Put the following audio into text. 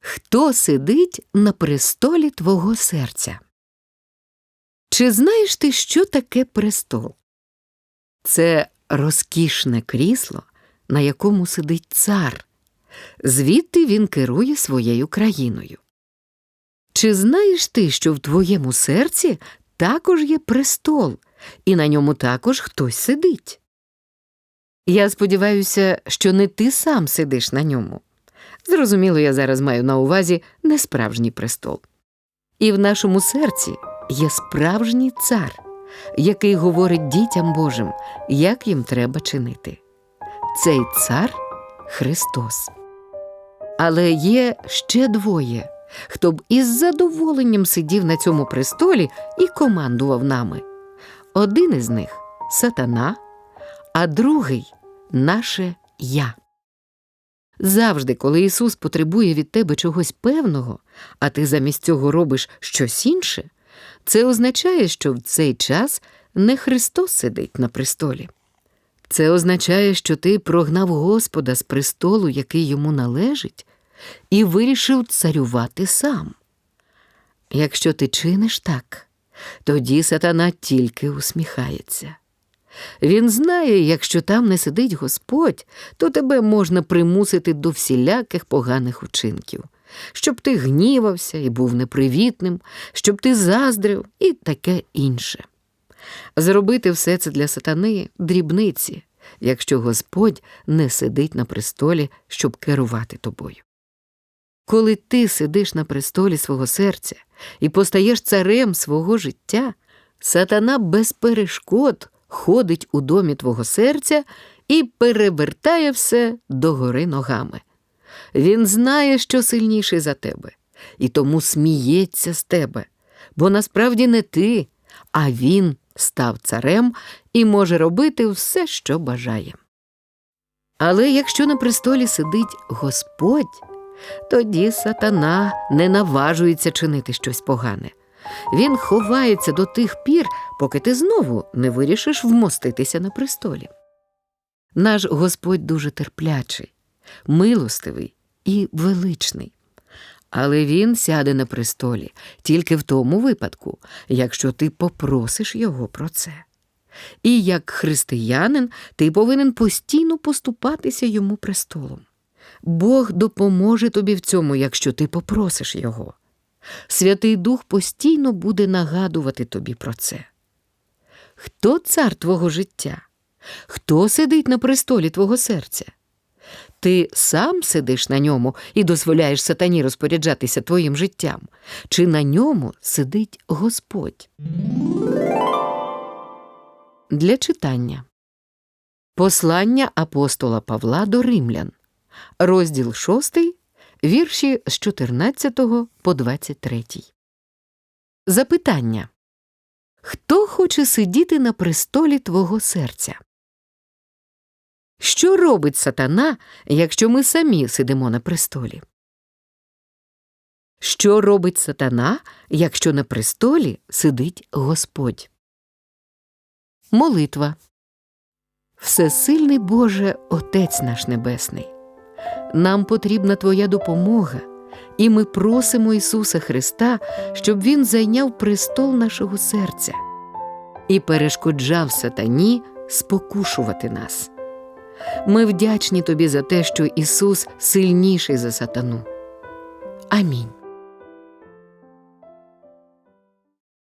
Хто сидить на престолі твого серця? Чи знаєш ти, що таке престол? Це розкішне крісло, на якому сидить цар. Звідти він керує своєю країною. Чи знаєш ти, що в твоєму серці також є престол, і на ньому також хтось сидить? Я сподіваюся, що не ти сам сидиш на ньому. Зрозуміло, я зараз маю на увазі не справжній престол. І в нашому серці є справжній цар, який говорить дітям Божим, як їм треба чинити. Цей цар Христос. Але є ще двоє, хто б із задоволенням сидів на цьому престолі і командував нами. Один із них сатана, а другий наше я. Завжди, коли Ісус потребує від тебе чогось певного, а ти замість цього робиш щось інше, це означає, що в цей час не Христос сидить на престолі. Це означає, що ти прогнав Господа з престолу, який йому належить, і вирішив царювати сам. Якщо ти чиниш так, тоді сатана тільки усміхається. Він знає, якщо там не сидить Господь, то тебе можна примусити до всіляких поганих учинків, щоб ти гнівався і був непривітним, щоб ти заздрив і таке інше. Зробити все це для сатани дрібниці, якщо Господь не сидить на престолі, щоб керувати тобою. Коли ти сидиш на престолі свого серця і постаєш царем свого життя, сатана без перешкод ходить у домі твого серця і перевертає все догори ногами. Він знає, що сильніший за тебе, і тому сміється з тебе, бо насправді не ти, а він став царем і може робити все, що бажає. Але якщо на престолі сидить Господь, тоді сатана не наважується чинити щось погане. Він ховається до тих пір, поки ти знову не вирішиш вмоститися на престолі. Наш Господь дуже терплячий, милостивий і величний. Але він сяде на престолі тільки в тому випадку, якщо ти попросиш його про це. І як християнин ти повинен постійно поступатися йому престолом. Бог допоможе тобі в цьому, якщо ти попросиш його. Святий Дух постійно буде нагадувати тобі про це. Хто цар твого життя? Хто сидить на престолі твого серця? Ти сам сидиш на ньому і дозволяєш сатані розпоряджатися твоїм життям, чи на ньому сидить Господь? Для читання Послання апостола Павла до римлян, розділ 6, вірші з 14 по 23. Запитання Хто хоче сидіти на престолі твого серця? Що робить сатана, якщо ми самі сидимо на престолі? Що робить сатана, якщо на престолі сидить Господь? Молитва. Всесильний Боже, Отець наш Небесний. Нам потрібна Твоя допомога, і ми просимо Ісуса Христа, щоб Він зайняв престол нашого серця і перешкоджав сатані спокушувати нас. Ми вдячні Тобі за те, що Ісус сильніший за сатану. Амінь.